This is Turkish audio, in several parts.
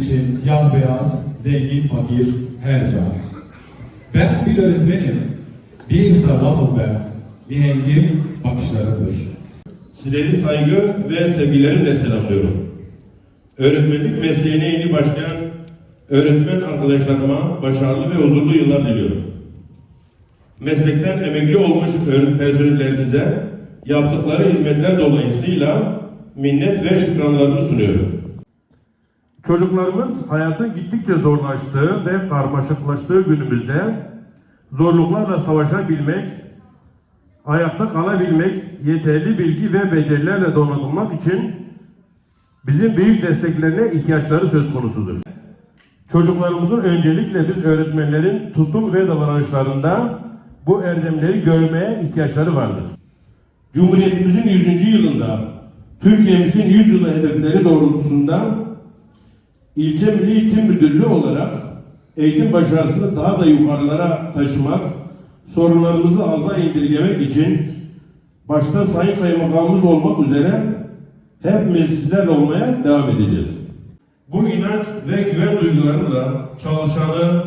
için siyah beyaz, zengin fakir, her can. Ben bir öğretmenim, bir sarrafım ben, mihengim bakışlarımdır. Sizleri saygı ve sevgilerimle selamlıyorum. Öğretmenlik mesleğine yeni başlayan öğretmen arkadaşlarıma başarılı ve huzurlu yıllar diliyorum. Meslekten emekli olmuş personellerimize yaptıkları hizmetler dolayısıyla minnet ve şükranlarımı sunuyorum. Çocuklarımız hayatın gittikçe zorlaştığı ve karmaşıklaştığı günümüzde zorluklarla savaşabilmek, ayakta kalabilmek, yeterli bilgi ve becerilerle donatılmak için bizim büyük desteklerine ihtiyaçları söz konusudur. Çocuklarımızın öncelikle biz öğretmenlerin tutum ve davranışlarında bu erdemleri görmeye ihtiyaçları vardır. Cumhuriyetimizin 100. yılında Türkiye'mizin 100 yılı hedefleri doğrultusunda İlçe Milli Eğitim Müdürlüğü olarak eğitim başarısını daha da yukarılara taşımak, sorunlarımızı aza indirgemek için başta Sayın Kaymakamımız olmak üzere hepimiz sizlerle olmaya devam edeceğiz. Bu inanç ve güven duygularıyla çalışanı,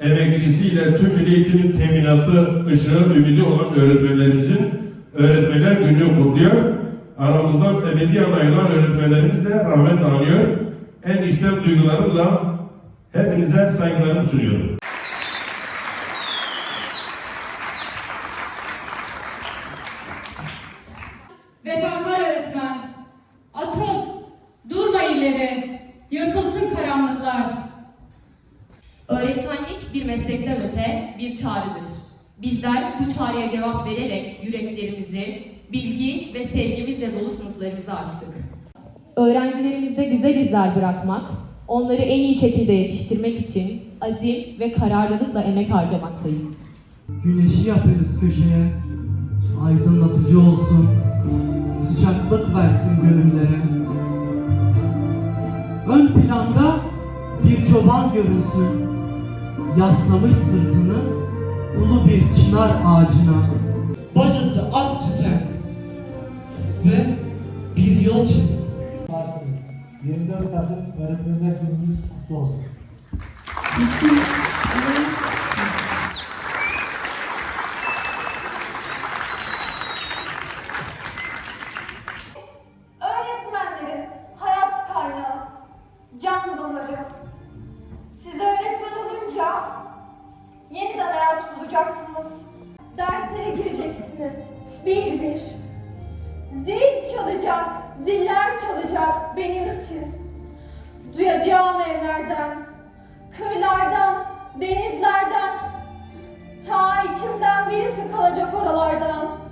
emeklisiyle tüm milli eğitimin teminatı, ışığı, ümidi olan öğretmenlerimizin Öğretmenler Günü'nü kutluyor. Aramızdan ebediyen ayrılan öğretmenlerimiz de rahmet anıyor. En içten duygularımla hepinize saygılarımı sunuyorum. Vefakar öğretmen, atın, durma ileri, yırtılsın karanlıklar. Öğretmenlik bir meslekten öte bir çağrıdır. Bizler bu çağrıya cevap vererek yüreklerimizi bilgi ve sevgimizle dolu sınıflarımızı açtık. Öğrencilerimizde güzel izler bırakmak, onları en iyi şekilde yetiştirmek için azim ve kararlılıkla emek harcamaktayız. Güneşi yaparız köşeye, aydınlatıcı olsun, sıcaklık versin gönüllere. Ön planda bir çoban görünsün, yaslamış sırtını ulu bir çınar ağacına. Bacası ak tüten ve bir yol çiz. Varsınız. 24 Kasım Öğretmenler Gününüz kutlu olsun. Öğretmenlerin hayat kaynağı, can damarı. Siz öğretmen olunca yeniden hayat bulacaksınız. Derslere gireceksiniz. Bir bir. Zil çalacak, ziller çalacak benim için. Duyacağım evlerden, kırlardan, denizlerden. Ta içimden birisi kalacak oralardan.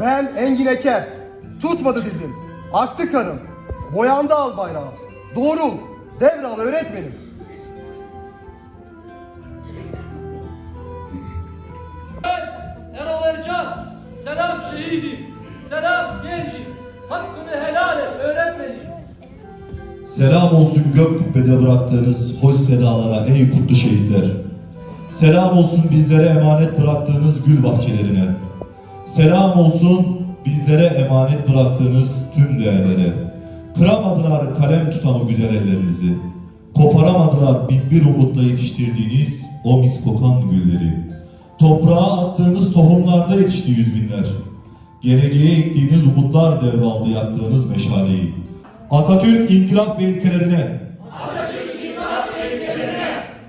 Ben Engin Eker. Tutmadı dizim. Aktı kanım. Boyandı al bayrağım. Doğrul. Devral öğretmenim. Erol Ercan, selam şehidim, selam gencim, hakkını helal et öğretmenim. Selam olsun gök kubbede bıraktığınız hoş sedalara ey kutlu şehitler. Selam olsun bizlere emanet bıraktığınız gül bahçelerine. Selam olsun bizlere emanet bıraktığınız tüm değerlere. Kıramadılar kalem tutan o güzel ellerinizi. Koparamadılar bin bir umutla yetiştirdiğiniz o mis kokan gülleri. Toprağa attığınız tohumlarla yetişti yüz binler. Geleceğe ektiğiniz umutlar devraldı yaktığınız meşaleyi. Atatürk inkılap ve ilkelerine,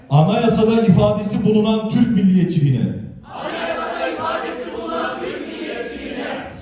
Anayasada ifadesi bulunan Türk milliyetçiliğine,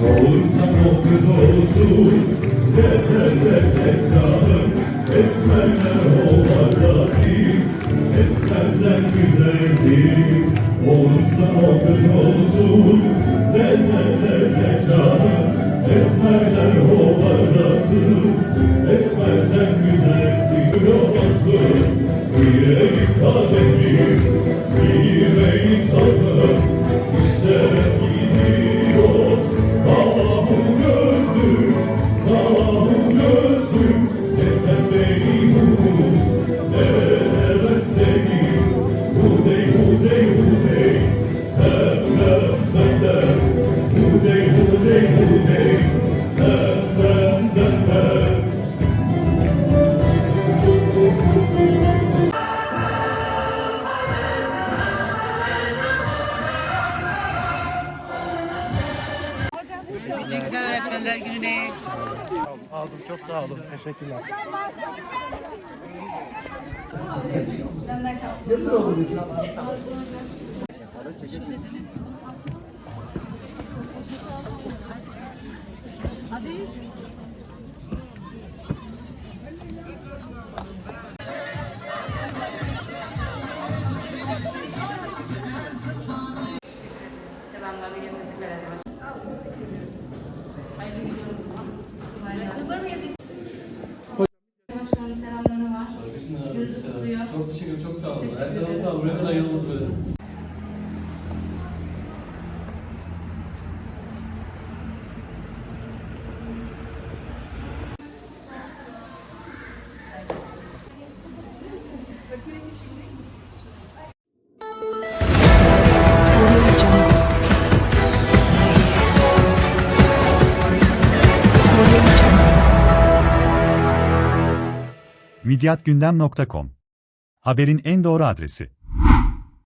Olursan o kız olsun, derler canım, Esmerler you. Esmerler güzeldi Olursa Aldım çok sağ olun. Teşekkürler. Getir Çok teşekkür ederim. Çok sağ olun. Teşekkür ederim. Sağ olun. Buraya kadar yolunuz böyle. midyatgündem.com Haberin en doğru adresi.